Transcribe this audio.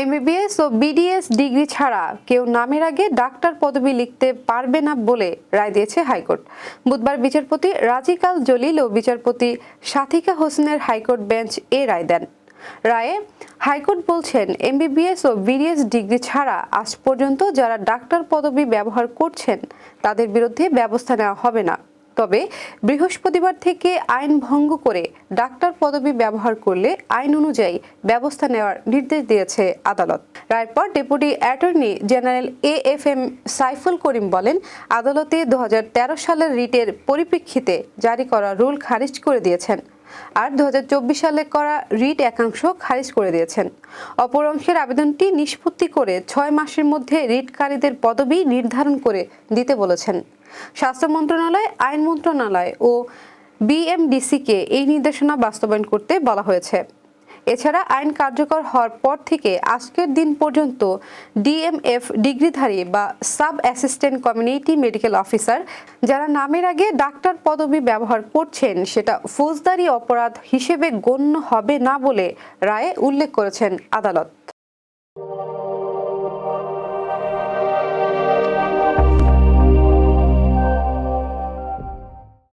MBBS ও BDS degree ছাড়া কেউ নামের আগে ডাক্তার পদবি লিখতে পারবে না বলে রায় দিয়েছে হাইকোর্ট। বুধবার বিচারপতি রাজিকাল জলিল ও বিচারপতি সাথিকা হোসেনের হাইকোর্ট বেঞ্চ এ রায় দেন। রায়ে হাইকোর্ট বলছেন এমবিবিএস ও বিডিএস ডিগ্রি ছাড়া আজ পর্যন্ত যারা ডাক্তার পদবি ব্যবহার করছেন, তাদের বিরুদ্ধে ব্যবস্থা নেওয়া হবে না। তবে বৃহস্পতিবার থেকে আইন ভঙ্গ করে ডাক্তার পদবি ব্যবহার করলে আইন অনুযায়ী ব্যবস্থা নেওয়ার নির্দেশ দিয়েছে আদালত। রায়ের পর deputy attorney general A F M Saiful Karim বলেন, আদালতে দু হাজার তেরো সালের রিটের পরিপ্রেক্ষিতে জারি করা রুল খারিজ করে দিয়েছেন। আর দু সালে করা রিট একাংশ খারিজ করে দিয়েছেন। অপর অংশের আবেদনটি নিষ্পত্তি করে ছয় মাসের মধ্যে রিটকারীদের পদবি নির্ধারণ করে দিতে বলেছেন। স্বাস্থ্য মন্ত্রণালয়, আইন মন্ত্রণালয় ও বিএমডিসিকে এই নির্দেশনা বাস্তবায়ন করতে বলা হয়েছে। এছাড়া আইন কার্যকর হওয়ার পর থেকে আজকের দিন পর্যন্ত ডিএমএফ ডিগ্রিধারী বা sub assistant community medical officer, যারা নামের আগে ডাক্তার পদবি ব্যবহার করছেন, সেটা ফৌজদারি অপরাধ হিসেবে গণ্য হবে না বলে রায়ে উল্লেখ করেছেন আদালত।